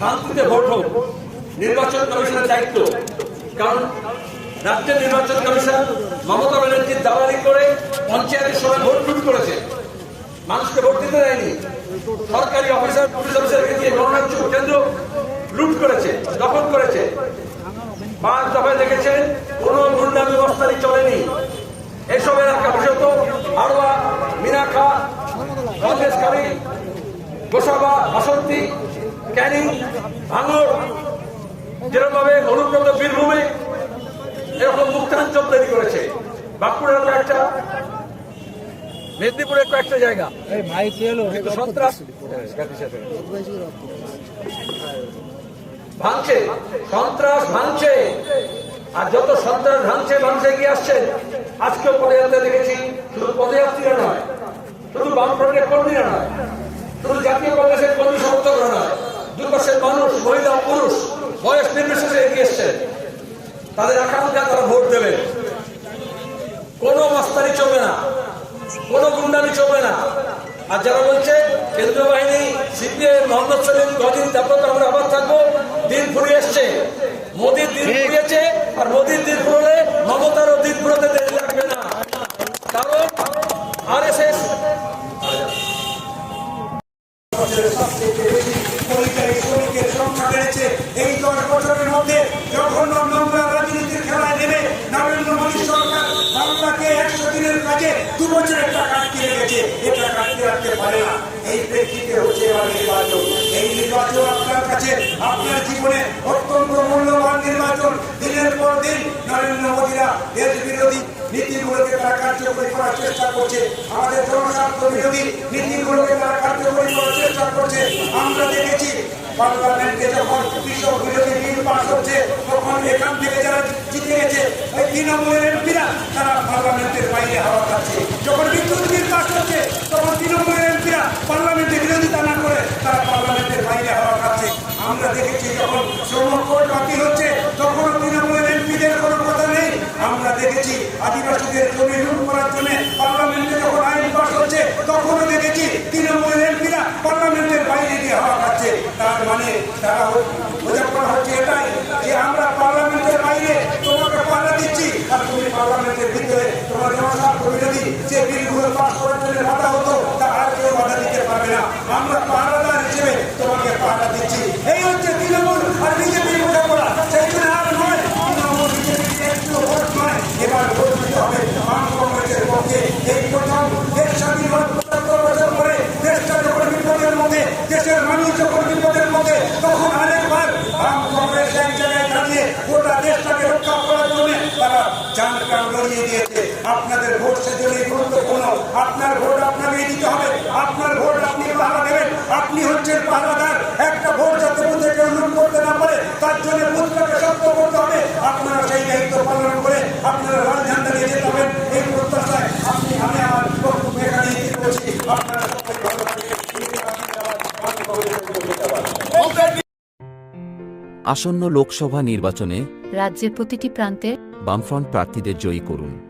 শান্তিতে ভোট হোক নির্বাচন কমিশনের দায়িত্ব। কারণ রাজ্যের নির্বাচন কমিশন মমতা ব্যানার্জির দালালি করে পঞ্চায়েতের সময় ভোট লুট করেছে। মানুষকে ভোট দিতে দেয়নি। সরকারি অফিসার, পুলিশ অফিসারকে দিয়ে গণনাঞ্চ কেন্দ্র লুট করেছে, দখল করেছে। পাঁচ দফায় দেখেছেন কোন গুন্ডা ব্যবস্থারই চলেনি। এসব এলাকা বিশেষত হাড়োয়া মিনাখা কংগ্রেসকারী গোসাবা, বাসন্তী ক্যানিং ভাঙর যেরকম ভাবে অনুব্রত বীরভূমে এরকম মুক্তাঞ্চল তৈরি করেছে। বাঁকুড়ার কয়েকটা মেদিনীপুরের কয়েকটা জায়গা। কিন্তু সন্ত্রাস ভাঙছে সন্ত্রাস ভাঙছে আর যত সন্ত্রাস ভাঙছে ভাঙছে এগিয়ে আসছে। আজকেও পদযাত্রা দেখেছি শুধু পদযাত্রীরা নয় শুধু বামফ্রন্টের কর্মীরা নয় শুধু জাতীয় কংগ্রেসের কর্মী সমর্থকরা নয়। দুপাশের মানুষ মহিলা পুরুষ বয়স নির্বিশেষে এগিয়ে এসছেন তাদের আকাঙ্ক্ষা তারা ভোট দেবে। কোনো মাস্তানি চলবে না। কোনো গুন্ডামি চলবে না। আর যারা বলছে কেন্দ্রীয় বাহিনী সিপিএম মোহাম্মদ সলিম কদিন তারপর তো আমরা আবার থাকব দিন ফুরিয়ে এসছে। মোদির দিন ফুরিয়েছে আর মোদির দিন ফুরলে মমতারও দিন ফুরোতে দেরি লাগবে না। কারণ আর এস এস দিনের দু বছরের টাকা আটকে রেখেছে এটা আটকে রাখতে পারে না। এই প্রেক্ষিতে হচ্ছে এবার নির্বাচন। এই নির্বাচন আপনার কাছে, আপনার জীবনে অত্যন্ত মূল্যবান নির্বাচন। দিনের পর দিন নরেন্দ্র মোদীরা দেশ বিরোধী নীতিগুলোকে তারা কার্যকরী করার চেষ্টা করছে। আমাদের জনস্বার্থ বিরোধী নীতিগুলোকে তারা কার্যকরী করার চেষ্টা করছে। আমরা দেখেছি পার্লামেন্টে যখন কৃষক বিরোধী বিল পাস হচ্ছে এখান থেকে যারা জিতে গেছে, ওই তৃণমূলের এমপিরা তারা পার্লামেন্টের বাইরে হাওয়া খাচ্ছে। যখন বিদ্যুৎ বিল পাস হচ্ছে, তখন তৃণমূলের এমপিরা পার্লামেন্টে বিরোধিতা না করে তারা পার্লামেন্টের বাইরে হাওয়া খাচ্ছে। আমরা দেখেছি যখন শ্রম কোড বাতিল হচ্ছে তখন তৃণমূলের এমপিদের কোনো কথা নেই। আমরা দেখেছি আদিবাসীদের জমি লুট করার জন্য পার্লামেন্টে যখন আইন পাস হচ্ছে, তখনও দেখেছি তৃণমূলের এমপিরা পার্লামেন্টের বাইরে গিয়ে হাওয়া খাচ্ছে। তার মানে তারা বোঝা করা হচ্ছে এটাই যে আমরা পার্লামেন্টের বাইরে তোমাকে পাহারা দিচ্ছি আর তুমি পার্লামেন্টের ভিতরে তোমার জনস্বার্থ বিরোধী যে বিলগুলো পাস করার জন্য বাধা হতো, তা আর কেউ বাধা দিতে পারবে না। আমরা পাহারাদার হিসেবে তোমাকে পাহারা দিচ্ছি। এই হচ্ছে তৃণমূল আর বিজেপির বোঝাপড়া সেই জন্য আর নয়, তৃণমূল, বিজেপির একটু ভোট নয়। এবার ভোট দিতে হবে বাম কংগ্রেসের পক্ষে। এই প্রথম দেশ স্বাধীন মানুষ যখন বিপদের মধ্যে, তখন আরেকবার বাম কংগ্রেস এক জায়গায় দাঁড়িয়ে গোটা দেশটাকে রক্ষা করার জন্য তারা দিয়েছে। আপনাদের ভোট সেজন্যই গুরুত্বপূর্ণ আপনার ভোট আপনাকেই দিতে হবে। আপনার ভোট আপনি পাহারা দেবেন। আপনি হচ্ছেন পাহারাদার। একটা ভোট যাতে বুথে কেউ লুট করতে না পারে তার জন্য বুথটাকে শক্ত করতে হবে। আপনারা সেই দায়িত্ব পালন করে আপনারা লাল ঝান্ডা নিয়ে যেতে হবেন এই প্রত্যাশায় আপনি আমি আমার বক্তব্য এখানে স্থির করছি আপনারা সকলে ভালো আসন্ন লোকসভা নির্বাচনে রাজ্যের প্রতিটি প্রান্তে বামফ্রন্ট প্রার্থীদের জয়ী করুন।